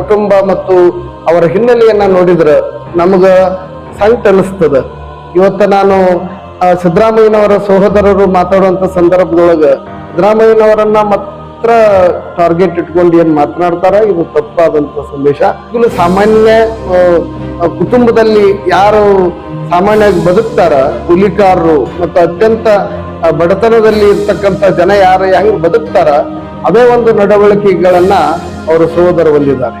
ಕುಟುಂಬ ಮತ್ತು ಅವರ ಹಿನ್ನೆಲೆಯನ್ನ ನೋಡಿದ್ರೆ ನಮಗ ಸಂಕಟ ಅನಿಸ್ತದ. ಇವತ್ತ ನಾನು ಸಿದ್ದರಾಮಯ್ಯನವರ ಸಹೋದರರು ಮಾತಾಡುವಂತ ಸಂದರ್ಭದೊಳಗ ಸಿದ್ದರಾಮಯ್ಯನವರನ್ನ ಮಾತ್ರ ಟಾರ್ಗೆಟ್ ಇಟ್ಕೊಂಡು ಏನ್ ಮಾತನಾಡ್ತಾರ? ಇದು ತಪ್ಪಾದಂತ ಸಂದೇಶ. ಇದು ಸಾಮಾನ್ಯ ಕುಟುಂಬದಲ್ಲಿ ಯಾರು ಸಾಮಾನ್ಯವಾಗಿ ಬದುಕ್ತಾರ, ಕೂಲಿಕಾರರು ಮತ್ತು ಅತ್ಯಂತ ಬಡತನದಲ್ಲಿ ಇರ್ತಕ್ಕಂಥ ಜನ ಯಾರು ಹೆಂಗ್ ಬದುಕ್ತಾರ ಅದೇ ಒಂದು ನಡವಳಿಕೆಗಳನ್ನ ಅವರು ಸೋದರ ಹೊಂದಿದ್ದಾರೆ.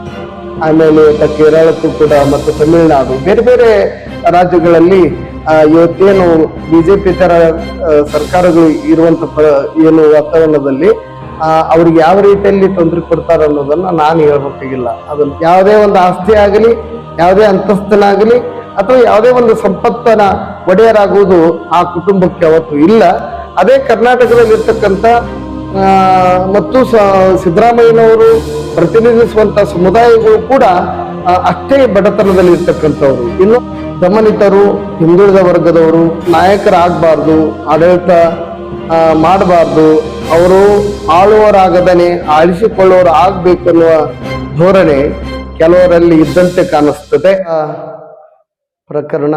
ಆಮೇಲೆ ಕೇರಳಕ್ಕೂ ಕೂಡ ಮತ್ತು ತಮಿಳುನಾಡು, ಬೇರೆ ಬೇರೆ ರಾಜ್ಯಗಳಲ್ಲಿ ಇವತ್ತೇನು ಬಿಜೆಪಿ ತರ ಸರ್ಕಾರಗಳು ಇರುವಂತ ಏನು ವಾತಾವರಣದಲ್ಲಿ ಅವ್ರಿಗೆ ಯಾವ ರೀತಿಯಲ್ಲಿ ತೊಂದರೆ ಕೊಡ್ತಾರ ಅನ್ನೋದನ್ನ ನಾನು ಹೇಳ್ಬೇಕಾಗಿಲ್ಲ ಅದನ್ನ ಯಾವುದೇ ಒಂದು ಆಸ್ತಿ ಆಗಲಿ, ಯಾವುದೇ ಅಂತಸ್ತನಾಗಲಿ ಅಥವಾ ಯಾವುದೇ ಒಂದು ಸಂಪತ್ತನ ಒಡೆಯರಾಗುವುದು ಆ ಕುಟುಂಬಕ್ಕೆ ಅವತ್ತು ಇಲ್ಲ. ಅದೇ ಕರ್ನಾಟಕದಲ್ಲಿ ಇರ್ತಕ್ಕಂಥ ಮತ್ತು ಸಿದ್ದರಾಮಯ್ಯನವರು ಪ್ರತಿನಿಧಿಸುವಂತ ಸಮುದಾಯಗಳು ಕೂಡ ಅಷ್ಟೇ ಬಡತನದಲ್ಲಿ ಇರ್ತಕ್ಕಂಥವ್ರು ಇನ್ನು ದಮನಿತರು, ಹಿಂದುಳಿದ ವರ್ಗದವರು, ನಾಯಕರಾಗಬಾರ್ದು, ಆಡಳಿತ ಮಾಡಬಾರ್ದು, ಅವರು ಆಳುವರಾಗದನೆ ಆಳಿಸಿಕೊಳ್ಳೋರು ಆಗ್ಬೇಕು ಅನ್ನುವ ಧೋರಣೆ ಕೆಲವರಲ್ಲಿ ಇದ್ದಂತೆ ಕಾಣಿಸ್ತದೆ. ಪ್ರಕರಣ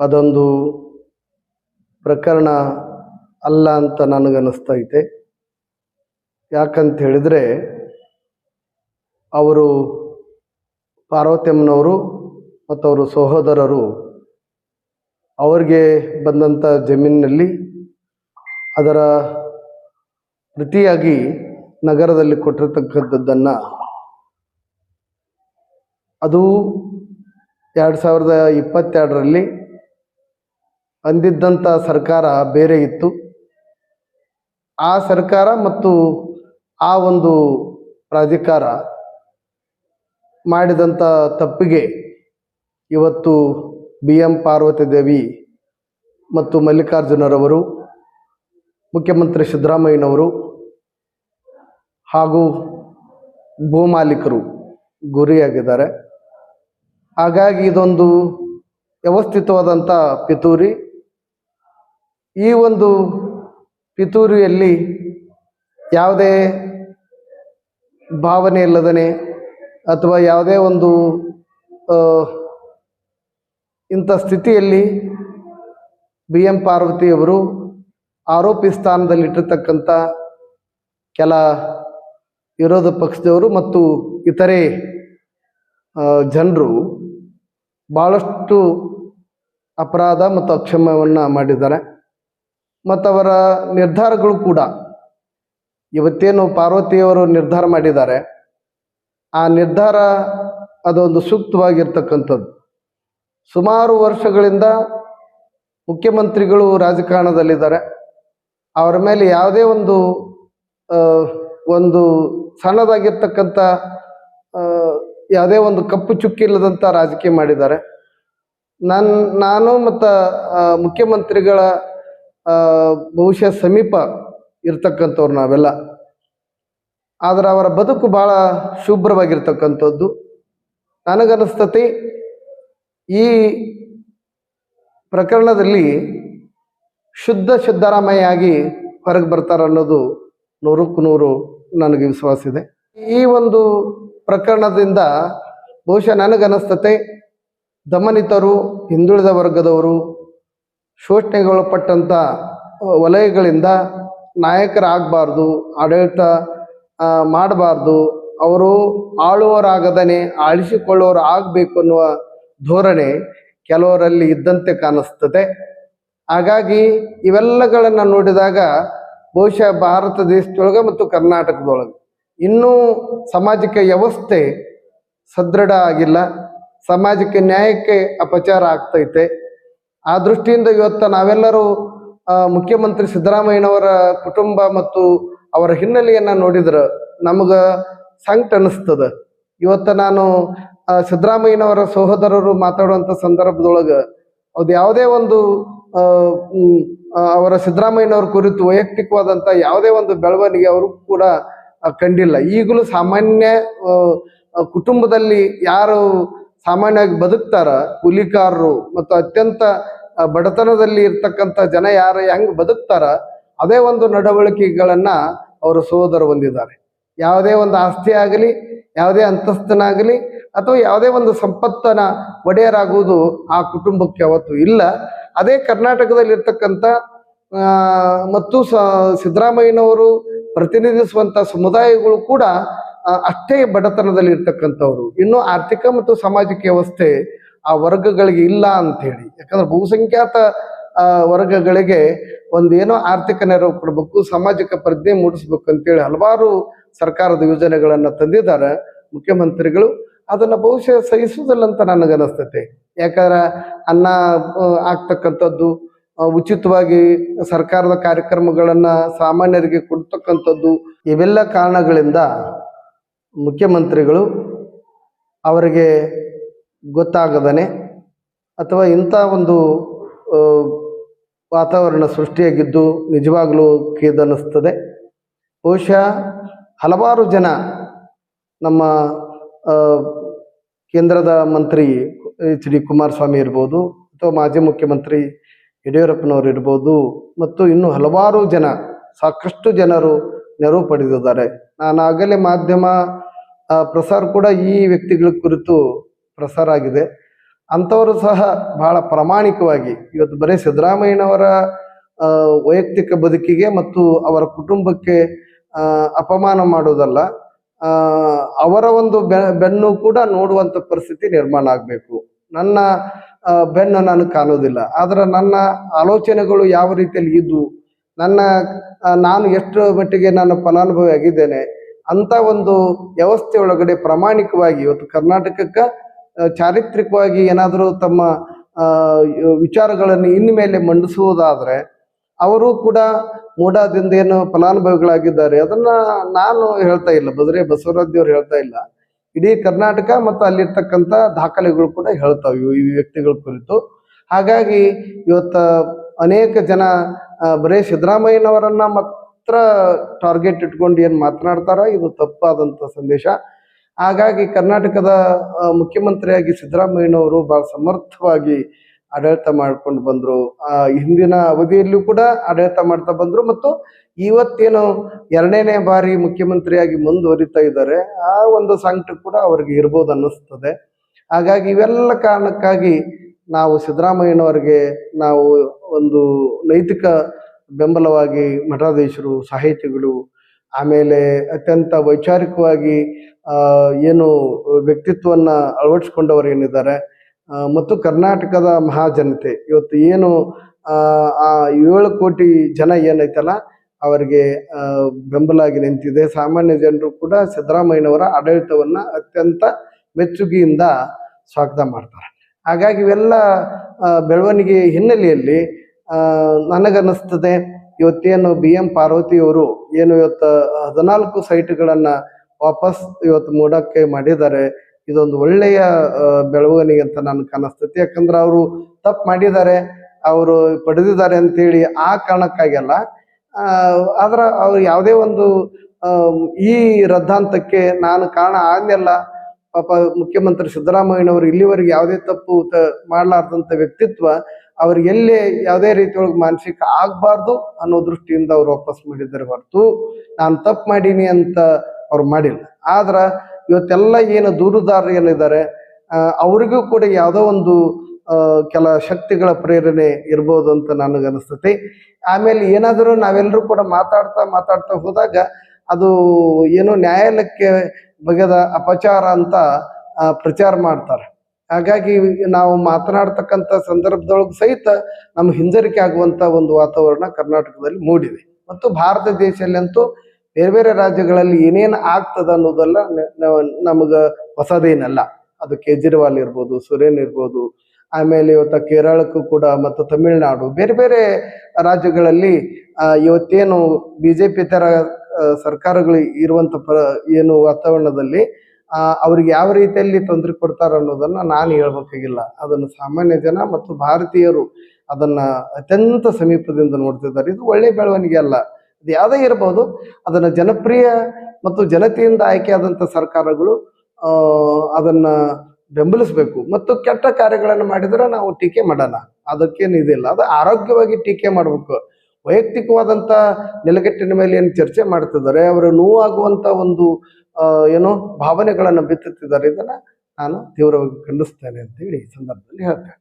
ಅದೊಂದು ಪ್ರಕರಣ ಅಲ್ಲ ಅಂತ ನನಗನ್ನಿಸ್ತೈತೆ. ಯಾಕಂತ ಹೇಳಿದರೆ ಅವರು ಪಾರ್ವತಮ್ಮನವರು ಮತ್ತು ಅವರು ಸಹೋದರರು ಅವರಿಗೆ ಬಂದಂಥ ಜಮೀನಿನಲ್ಲಿ ಅದರ ಪ್ರತಿಯಾಗಿ ನಗರದಲ್ಲಿ ಕೊಟ್ಟಿರ್ತಕ್ಕಂಥದ್ದನ್ನು ಅದು ಎರಡು ಸಾವಿರದ ಇಪ್ಪತ್ತೆರಡರಲ್ಲಿ ಅಂದಿದ್ದಂಥ ಸರ್ಕಾರ ಬೇರೆ ಇತ್ತು. ಆ ಸರ್ಕಾರ ಮತ್ತು ಆ ಒಂದು ಪ್ರಾಧಿಕಾರ ಮಾಡಿದಂಥ ತಪ್ಪಿಗೆ ಇವತ್ತು ಬಿ ಎಂ ಪಾರ್ವತಿ ದೇವಿ ಮತ್ತು ಮಲ್ಲಿಕಾರ್ಜುನರವರು, ಮುಖ್ಯಮಂತ್ರಿ ಸಿದ್ದರಾಮಯ್ಯನವರು ಹಾಗೂ ಭೂಮಾಲೀಕರು ಗುರಿಯಾಗಿದ್ದಾರೆ. ಹಾಗಾಗಿ ಇದೊಂದು ವ್ಯವಸ್ಥಿತವಾದಂಥ ಪಿತೂರಿ. ಈ ಒಂದು ಪಿತೂರಿಯಲ್ಲಿ ಯಾವುದೇ ಭಾವನೆ ಇಲ್ಲದನೆ ಅಥವಾ ಯಾವುದೇ ಒಂದು ಇಂಥ ಸ್ಥಿತಿಯಲ್ಲಿ ಬಿ ಎಂ ಪಾರ್ವತಿಯವರು ಆರೋಪಿ ಸ್ಥಾನದಲ್ಲಿಟ್ಟಿರ್ತಕ್ಕಂಥ ಕೆಲ ವಿರೋಧ ಪಕ್ಷದವರು ಮತ್ತು ಇತರೆ ಜನರು ಭಾಳಷ್ಟು ಅಪರಾಧ ಮತ್ತು ಅಕ್ಷಮ್ಯವನ್ನು ಮಾಡಿದ್ದಾರೆ. ಮತ್ತು ಅವರ ನಿರ್ಧಾರಗಳು ಕೂಡ. ಇವತ್ತೇನು ಪಾರ್ವತಿಯವರು ನಿರ್ಧಾರ ಮಾಡಿದ್ದಾರೆ. ಆ ನಿರ್ಧಾರ ಅದೊಂದು ಸೂಕ್ತವಾಗಿರ್ತಕ್ಕಂಥದ್ದು. ಸುಮಾರು ವರ್ಷಗಳಿಂದ ಮುಖ್ಯಮಂತ್ರಿಗಳು ರಾಜಕಾರಣದಲ್ಲಿದ್ದಾರೆ. ಅವರ ಮೇಲೆ ಯಾವುದೇ ಒಂದು ಒಂದು ಸಣ್ಣದಾಗಿರ್ತಕ್ಕಂಥ ಯಾವುದೇ ಒಂದು ಕಪ್ಪು ಚುಕ್ಕಿ ಇಲ್ಲದಂಥ ರಾಜಕೀಯ ಮಾಡಿದ್ದಾರೆ. ನಾನು ನಾನು ಮತ್ತು ಮುಖ್ಯಮಂತ್ರಿಗಳ ಬಹುಶಃ ಸಮೀಪ ಇರ್ತಕ್ಕಂಥವ್ರು ನಾವೆಲ್ಲ. ಆದ್ರೆ ಅವರ ಬದುಕು ಭಾಳ ಶುಭ್ರವಾಗಿರ್ತಕ್ಕಂಥದ್ದು. ನನಗನ್ನಿಸ್ತತಿ, ಈ ಪ್ರಕರಣದಲ್ಲಿ ಶುದ್ಧ ಸಿದ್ದರಾಮಯ್ಯ ಆಗಿ ಹೊರಗೆ ಬರ್ತಾರೆ ಅನ್ನೋದು ನೂರಕ್ಕೂ ನೂರು ನನಗೆ ವಿಶ್ವಾಸ ಇದೆ. ಈ ಒಂದು ಪ್ರಕರಣದಿಂದ ಬಹುಶಃ ನನಗನ್ನಿಸ್ತತೆ, ದಮನಿತರು, ಹಿಂದುಳಿದ ವರ್ಗದವರು ಶೋಷಣೆಗೊಳಪಟ್ಟಂಥ ವಲಯಗಳಿಂದ ನಾಯಕರಾಗಬಾರ್ದು, ಆಡಳಿತ ಮಾಡಬಾರ್ದು, ಅವರು ಆಳುವರಾಗದನೆ ಆಳಿಸಿಕೊಳ್ಳೋರು ಆಗಬೇಕು ಅನ್ನುವ ಧೋರಣೆ ಕೆಲವರಲ್ಲಿ ಇದ್ದಂತೆ ಕಾಣಿಸ್ತದೆ. ಹಾಗಾಗಿ ಇವೆಲ್ಲಗಳನ್ನು ನೋಡಿದಾಗ ಬಹುಶಃ ಭಾರತ ದೇಶದೊಳಗೆ ಮತ್ತು ಕರ್ನಾಟಕದೊಳಗೆ ಇನ್ನೂ ಸಾಮಾಜಿಕ ವ್ಯವಸ್ಥೆ ಸದೃಢ ಆಗಿಲ್ಲ. ಸಾಮಾಜಿಕ ನ್ಯಾಯಕ್ಕೆ ಅಪಚಾರ ಆಗ್ತೈತೆ. ಆ ದೃಷ್ಟಿಯಿಂದ ಇವತ್ತು ನಾವೆಲ್ಲರೂ ಮುಖ್ಯಮಂತ್ರಿ ಸಿದ್ದರಾಮಯ್ಯನವರ ಕುಟುಂಬ ಮತ್ತು ಅವರ ಹಿನ್ನೆಲೆಯನ್ನು ನೋಡಿದ್ರೆ ನಮಗೆ ಸಂಕಟ ಅನಿಸ್ತದ. ಇವತ್ತು ನಾನು ಸಿದ್ದರಾಮಯ್ಯನವರ ಸಹೋದರರು ಮಾತಾಡುವಂಥ ಸಂದರ್ಭದೊಳಗೆ ಅದು ಯಾವುದೇ ಒಂದು ಅವರ ಸಿದ್ದರಾಮಯ್ಯನವರ ಕುರಿತು ವೈಯಕ್ತಿಕವಾದಂಥ ಯಾವುದೇ ಒಂದು ಬೆಳವಣಿಗೆ ಅವರು ಕೂಡ ಕಂಡಿಲ್ಲ. ಈಗಲೂ ಸಾಮಾನ್ಯ ಕುಟುಂಬದಲ್ಲಿ ಯಾರು ಸಾಮಾನ್ಯವಾಗಿ ಬದುಕ್ತಾರ ಕೂಲಿಕಾರರು ಮತ್ತು ಅತ್ಯಂತ ಬಡತನದಲ್ಲಿ ಇರ್ತಕ್ಕಂಥ ಜನ ಯಾರು ಹೆಂಗ್ ಬದುಕ್ತಾರ, ಅದೇ ಒಂದು ನಡವಳಿಕೆಗಳನ್ನ ಅವರು ಸೋದರು ಹೊಂದಿದ್ದಾರೆ. ಯಾವುದೇ ಒಂದು ಆಸ್ತಿ ಆಗಲಿ, ಯಾವುದೇ ಅಂತಸ್ತನಾಗಲಿ ಅಥವಾ ಯಾವುದೇ ಒಂದು ಸಂಪತ್ತನ ಒಡೆಯರಾಗುವುದು ಆ ಕುಟುಂಬಕ್ಕೆ ಅವತ್ತು ಇಲ್ಲ. ಅದೇ ಕರ್ನಾಟಕದಲ್ಲಿ ಇರ್ತಕ್ಕಂಥ ಮತ್ತು ಸ, ಸಿದ್ದರಾಮಯ್ಯನವರು ಪ್ರತಿನಿಧಿಸುವಂತ ಸಮುದಾಯಗಳು ಕೂಡ ಅಷ್ಟೇ ಬಡತನದಲ್ಲಿ ಇರ್ತಕ್ಕಂಥವ್ರು. ಇನ್ನು ಆರ್ಥಿಕ ಮತ್ತು ಸಾಮಾಜಿಕ ವ್ಯವಸ್ಥೆ ಆ ವರ್ಗಗಳಿಗೆ ಇಲ್ಲ ಅಂತ ಹೇಳಿ. ಯಾಕಂದ್ರೆ ಬಹುಸಂಖ್ಯಾತ ವರ್ಗಗಳಿಗೆ ಒಂದೇನೋ ಆರ್ಥಿಕ ನೆರವು ಕೊಡಬೇಕು, ಸಾಮಾಜಿಕ ಪ್ರಜ್ಞೆ ಮೂಡಿಸ್ಬೇಕು ಅಂತೇಳಿ ಹಲವಾರು ಸರ್ಕಾರದ ಯೋಜನೆಗಳನ್ನು ತಂದಿದ್ದಾರೆ ಮುಖ್ಯಮಂತ್ರಿಗಳು. ಅದನ್ನ ಬಹುಶಃ ಸಹಿಸುವುದಿಲ್ಲ ಅಂತ ನನಗನ್ನಿಸ್ತೈತೆ. ಯಾಕಂದ್ರೆ ಅನ್ನ ಆಗ್ತಕ್ಕಂಥದ್ದು ಉಚಿತವಾಗಿ ಸರ್ಕಾರದ ಕಾರ್ಯಕ್ರಮಗಳನ್ನು ಸಾಮಾನ್ಯರಿಗೆ ಕೊಡ್ತಕ್ಕಂಥದ್ದು, ಇವೆಲ್ಲ ಕಾರಣಗಳಿಂದ ಮುಖ್ಯಮಂತ್ರಿಗಳು ಅವರಿಗೆ ಗೊತ್ತಾಗದನೆ ಅಥವಾ ಇಂಥ ಒಂದು ವಾತಾವರಣ ಸೃಷ್ಟಿಯಾಗಿದ್ದು ನಿಜವಾಗಲೂ ಕೇದನಿಸ್ತದೆ ಬಹುಶಃ ಹಲವಾರು ಜನ ನಮ್ಮ ಕೇಂದ್ರದ ಮಂತ್ರಿ ಎಚ್ ಡಿ ಕುಮಾರಸ್ವಾಮಿ ಇರ್ಬೋದು ಅಥವಾ ಮಾಜಿ ಮುಖ್ಯಮಂತ್ರಿ ಯಡಿಯೂರಪ್ಪನವರು ಇರ್ಬೋದು ಮತ್ತು ಇನ್ನು ಹಲವಾರು ಜನ ಸಾಕಷ್ಟು ಜನರು ನೆರವು ಪಡೆದಿದ್ದಾರೆ. ನಾನು ಆಗಲೇ ಮಾಧ್ಯಮ ಪ್ರಸಾರ ಕೂಡ ಈ ವ್ಯಕ್ತಿಗಳ ಕುರಿತು ಪ್ರಸಾರ ಆಗಿದೆ. ಅಂಥವರು ಸಹ ಬಹಳ ಪ್ರಾಮಾಣಿಕವಾಗಿ ಇವತ್ತು ಬರೀ ಸಿದ್ದರಾಮಯ್ಯನವರ ವೈಯಕ್ತಿಕ ಬದುಕಿಗೆ ಮತ್ತು ಅವರ ಕುಟುಂಬಕ್ಕೆ ಅಪಮಾನ ಮಾಡೋದಲ್ಲ ಅವರ ಒಂದು ಬೆನ್ನು ಕೂಡ ನೋಡುವಂತ ಪರಿಸ್ಥಿತಿ ನಿರ್ಮಾಣ ಆಗಬೇಕು. ನನ್ನ ಬೆನ್ನು ನಾನು ಕಾಣೋದಿಲ್ಲ ಆದ್ರೆ ನನ್ನ ಆಲೋಚನೆಗಳು ಯಾವ ರೀತಿಯಲ್ಲಿ ಇದ್ವು ನನ್ನ ನಾನು ಎಷ್ಟು ಮಟ್ಟಿಗೆ ನಾನು ಫಲಾನುಭವಿ ಆಗಿದ್ದೇನೆ ಅಂತ ಒಂದು ವ್ಯವಸ್ಥೆ ಒಳಗಡೆ ಪ್ರಾಮಾಣಿಕವಾಗಿ ಇವತ್ತು ಕರ್ನಾಟಕಕ್ಕೆ ಚಾರಿತ್ರಿಕವಾಗಿ ಏನಾದರೂ ತಮ್ಮ ವಿಚಾರಗಳನ್ನು ಇನ್ನು ಮೇಲೆ ಮಂಡಿಸುವುದಾದ್ರೆ ಅವರು ಕೂಡ ಮೂಡಾದಿಂದ ಏನು ಫಲಾನುಭವಿಗಳಾಗಿದ್ದಾರೆ. ಅದನ್ನ ನಾನು ಹೇಳ್ತಾ ಇಲ್ಲ. ಬದ್ರೆ ಬಸವರಾಜ್ ದೇವ್ರು ಹೇಳ್ತಾ ಇಲ್ಲ. ಇಡೀ ಕರ್ನಾಟಕ ಮತ್ತು ಅಲ್ಲಿರ್ತಕ್ಕಂಥ ದಾಖಲೆಗಳು ಕೂಡ ಹೇಳ್ತಾವೆ ಈ ವ್ಯಕ್ತಿಗಳ ಕುರಿತು. ಹಾಗಾಗಿ ಇವತ್ತ ಅನೇಕ ಜನ ಬರೇ ಸಿದ್ದರಾಮಯ್ಯನವರನ್ನ ಮಾತ್ರ ಟಾರ್ಗೆಟ್ ಇಟ್ಕೊಂಡು ಏನು ಮಾತನಾಡ್ತಾರ ಇದು ತಪ್ಪಾದಂಥ ಸಂದೇಶ. ಹಾಗಾಗಿ ಕರ್ನಾಟಕದ ಮುಖ್ಯಮಂತ್ರಿಯಾಗಿ ಸಿದ್ದರಾಮಯ್ಯನವರು ಬಹಳ ಸಮರ್ಥವಾಗಿ ಆಡಳಿತ ಮಾಡ್ಕೊಂಡು ಬಂದರು. ಹಿಂದಿನ ಅವಧಿಯಲ್ಲೂ ಕೂಡ ಆಡಳಿತ ಮಾಡ್ತಾ ಬಂದರು ಮತ್ತು ಇವತ್ತೇನು ಎರಡನೇ ಬಾರಿ ಮುಖ್ಯಮಂತ್ರಿಯಾಗಿ ಮುಂದುವರಿತಾ ಇದ್ದಾರೆ. ಆ ಒಂದು ಸಂಕಟ ಕೂಡ ಅವ್ರಿಗೆ ಇರ್ಬೋದು ಅನ್ನಿಸ್ತದೆ. ಹಾಗಾಗಿ ಇವೆಲ್ಲ ಕಾರಣಕ್ಕಾಗಿ ನಾವು ಸಿದ್ದರಾಮಯ್ಯನವರಿಗೆ ನಾವು ಒಂದು ನೈತಿಕ ಬೆಂಬಲವಾಗಿ ಮಠಾಧೀಶರು ಸಾಹಿತಿಗಳು ಆಮೇಲೆ ಅತ್ಯಂತ ವೈಚಾರಿಕವಾಗಿ ಏನು ವ್ಯಕ್ತಿತ್ವವನ್ನು ಅಳವಡಿಸ್ಕೊಂಡವರು ಏನಿದ್ದಾರೆ ಮತ್ತು ಕರ್ನಾಟಕದ ಮಹಾಜನತೆ. ಇವತ್ತು ಏನು ಆ, ಏಳು ಕೋಟಿ ಜನ ಏನೈತಲ್ಲ ಅವರಿಗೆ ಬೆಂಬಲಾಗಿ ನಿಂತಿದೆ. ಸಾಮಾನ್ಯ ಜನರು ಕೂಡ ಸಿದ್ದರಾಮಯ್ಯನವರ ಆಡಳಿತವನ್ನು ಅತ್ಯಂತ ಮೆಚ್ಚುಗೆಯಿಂದ ಸ್ವಾಗತ ಮಾಡ್ತಾರೆ. ಹಾಗಾಗಿ ಇವೆಲ್ಲ ಬೆಳವಣಿಗೆ ಹಿನ್ನೆಲೆಯಲ್ಲಿ ನನಗನ್ನಿಸ್ತದೆ ಇವತ್ತೇನು ಬಿ ಎಂ ಪಾರ್ವತಿಯವರು ಏನು ಇವತ್ತು ಹದಿನಾಲ್ಕು ಸೈಟ್ಗಳನ್ನ ವಾಪಸ್ ಇವತ್ತು ಮೂಡಕ್ಕೆ ಮಾಡಿದ್ದಾರೆ. ಇದೊಂದು ಒಳ್ಳೆಯ ಬೆಳವಣಿಗೆ ಅಂತ ನನ್ಗೆ ಕಾಣಿಸ್ತೈತಿ. ಯಾಕಂದ್ರೆ ಅವರು ತಪ್ಪು ಮಾಡಿದ್ದಾರೆ, ಅವರು ಪಡೆದಿದ್ದಾರೆ ಅಂತೇಳಿ ಆ ಕಾರಣಕ್ಕಾಗಲ್ಲ ಆದ್ರ ಅವ್ರು ಯಾವುದೇ ಒಂದು ಈ ರದ್ದಾಂತಕ್ಕೆ ನಾನು ಕಾರಣ ಆಗಲಿಲ್ಲ. ಪಾಪ ಮುಖ್ಯಮಂತ್ರಿ ಸಿದ್ದರಾಮಯ್ಯನವರು ಇಲ್ಲಿವರೆಗೆ ಯಾವುದೇ ತಪ್ಪು ತ ಮಾಡಲಾರ್ದಂಥ ವ್ಯಕ್ತಿತ್ವ ಅವ್ರಿಗೆ ಎಲ್ಲಿ ಯಾವುದೇ ರೀತಿಯೊಳಗೆ ಮಾನಸಿಕ ಆಗಬಾರ್ದು ಅನ್ನೋ ದೃಷ್ಟಿಯಿಂದ ಅವ್ರು ವಾಪಸ್ ಮಾಡಿದ್ದಾರೆ ಹೊರತು ನಾನು ತಪ್ಪು ಮಾಡೀನಿ ಅಂತ ಅವ್ರು ಮಾಡಿಲ್ಲ. ಆದ್ರೆ ಇವತ್ತೆಲ್ಲ ಏನು ದೂರುದಾರರು ಏನಿದ್ದಾರೆ ಅವರಿಗೂ ಕೂಡ ಯಾವುದೋ ಒಂದು ಕೆಲ ಶಕ್ತಿಗಳ ಪ್ರೇರಣೆ ಇರ್ಬೋದು ಅಂತ ನನಗನ್ನಿಸ್ತತಿ ಆಮೇಲೆ ಏನಾದರೂ ನಾವೆಲ್ಲರೂ ಕೂಡ ಮಾತಾಡ್ತಾ ಮಾತಾಡ್ತಾ ಹೋದಾಗ ಅದು ಏನು ನ್ಯಾಯಾಲಯಕ್ಕೆ ಬಗೆದ ಅಪಚಾರ ಅಂತ ಪ್ರಚಾರ ಮಾಡ್ತಾರೆ. ಹಾಗಾಗಿ ನಾವು ಮಾತನಾಡ್ತಕ್ಕಂಥ ಸಂದರ್ಭದೊಳಗೆ ಸಹಿತ ನಮ್ಮ ಹಿಂಜರಿಕೆ ಆಗುವಂತ ಒಂದು ವಾತಾವರಣ ಕರ್ನಾಟಕದಲ್ಲಿ ಮೂಡಿದೆ. ಮತ್ತು ಭಾರತ ದೇಶದಲ್ಲಂತೂ ಬೇರೆ ಬೇರೆ ರಾಜ್ಯಗಳಲ್ಲಿ ಏನೇನು ಆಗ್ತದ ಅನ್ನೋದೆಲ್ಲ ನಮಗೆ ಹೊಸದೇನಲ್ಲ. ಅದು ಕೇಜ್ರಿವಾಲ್ ಇರ್ಬೋದು, ಸುರೇನ್ ಇರ್ಬೋದು, ಆಮೇಲೆ ಇವತ್ತು ಕೇರಳಕ್ಕೂ ಕೂಡ ಮತ್ತು ತಮಿಳುನಾಡು ಬೇರೆ ಬೇರೆ ರಾಜ್ಯಗಳಲ್ಲಿ ಇವತ್ತೇನು ಬಿ ಜೆ ಪಿ ಥರ ಸರ್ಕಾರಗಳು ಇರುವಂತ ಪ ಏನು ವಾತಾವರಣದಲ್ಲಿ ಅವ್ರಿಗೆ ಯಾವ ರೀತಿಯಲ್ಲಿ ತೊಂದರೆ ಕೊಡ್ತಾರ ಅನ್ನೋದನ್ನ ನಾನು ಹೇಳ್ಬೇಕಾಗಿಲ್ಲ. ಅದನ್ನು ಸಾಮಾನ್ಯ ಜನ ಮತ್ತು ಭಾರತೀಯರು ಅದನ್ನ ಅತ್ಯಂತ ಸಮೀಪದಿಂದ ನೋಡ್ತಿದ್ದಾರೆ. ಇದು ಒಳ್ಳೆ ಬೆಳವಣಿಗೆ ಅಲ್ಲ. ಇದು ಯಾವುದೇ ಇರಬಹುದು ಅದನ್ನ ಜನಪ್ರಿಯ ಮತ್ತು ಜನತೆಯಿಂದ ಆಯ್ಕೆಯಾದಂಥ ಸರ್ಕಾರಗಳು ಆ, ಅದನ್ನ ಬೆಂಬಲಿಸಬೇಕು. ಮತ್ತು ಕೆಟ್ಟ ಕಾರ್ಯಗಳನ್ನು ಮಾಡಿದ್ರೆ ನಾವು ಟೀಕೆ ಮಾಡೋಣ. ಅದಕ್ಕೇನು ಇದಿಲ್ಲ. ಅದು ಆರೋಗ್ಯವಾಗಿ ಟೀಕೆ ಮಾಡಬೇಕು. ವೈಯಕ್ತಿಕವಾದಂಥ ನೆಲಗಟ್ಟಿನ ಮೇಲೆ ಏನು ಚರ್ಚೆ ಮಾಡ್ತಿದ್ದಾರೆ ಅವರು ನೋವಾಗುವಂಥ ಒಂದು ಏನು ಭಾವನೆಗಳನ್ನು ಬಿತ್ತುತ್ತಿದ್ದಾರೆ. ಇದನ್ನು ನಾನು ತೀವ್ರವಾಗಿ ಖಂಡಿಸ್ತೇನೆ ಅಂತೇಳಿ ಈ ಸಂದರ್ಭದಲ್ಲಿ ಹೇಳ್ತೇನೆ.